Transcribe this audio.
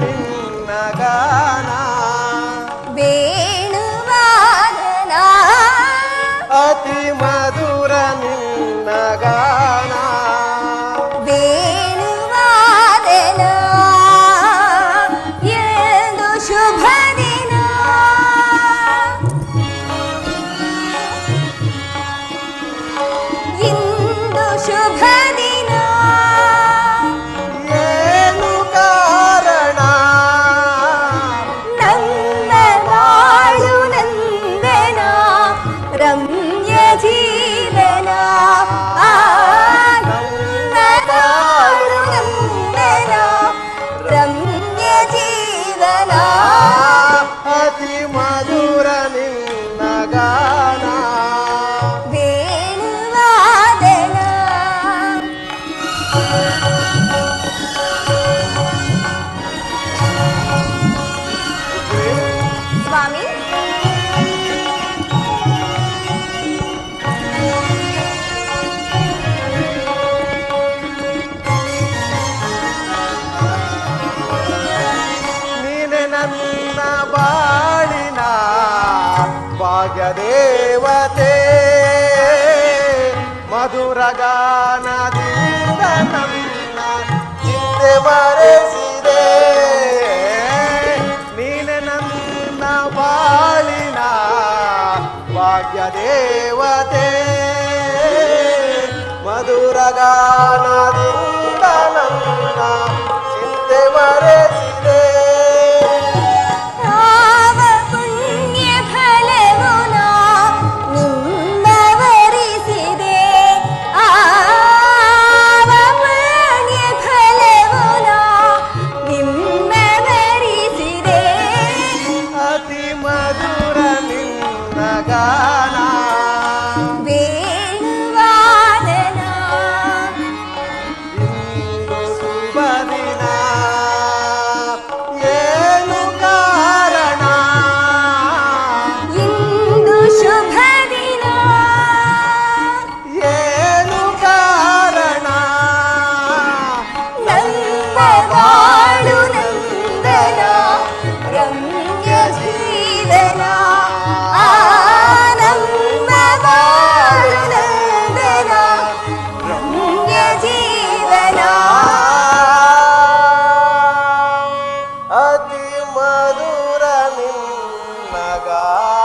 ನಿನ್ನಗಾನ ಬೇಣುವಾದನ. ಅತಿ ಮಧು స్వామి. భాగ్యదేవతే మధురగానదీ చిత్తేవా ದೇವತೆ ಮಧುರಗಾನದಿಂದ ನನ್ನ ಚಿಂತೆ ಮರೆಸಿದೆ ಮಧುರ ನಿನ್ನ ಗಾ Naga.